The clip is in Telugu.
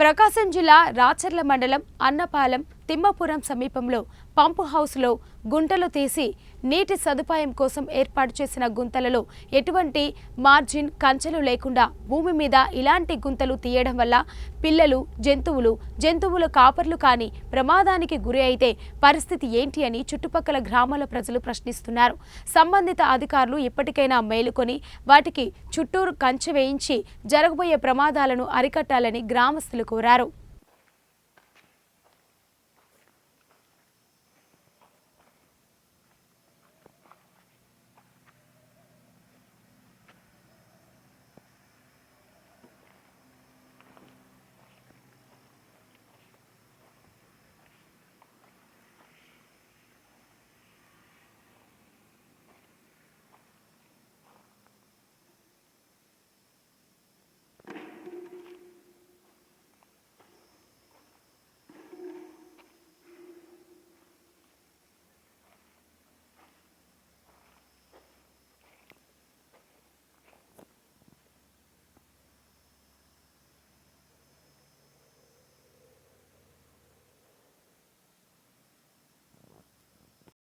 ప్రకాశం జిల్లా రాచర్ల మండలం అన్నపాలెం తిమ్మపురం సమీపంలో పంపు హౌస్లో గుంటలు తీసి నీటి సదుపాయం కోసం ఏర్పాటు చేసిన గుంతలలో ఎటువంటి మార్జిన్ కంచెలు లేకుండా భూమి మీద ఇలాంటి గుంతలు తీయడం వల్ల పిల్లలు జంతువులు జంతువుల కాపర్లు కానీ ప్రమాదానికి గురి అయితే పరిస్థితి ఏంటి అని చుట్టుపక్కల గ్రామాల ప్రజలు ప్రశ్నిస్తున్నారు. సంబంధిత అధికారులు ఇప్పటికైనా మేలుకొని వాటికి చుట్టూరు కంచె వేయించి జరగబోయే ప్రమాదాలను అరికట్టాలని గ్రామస్తులు కోరారు.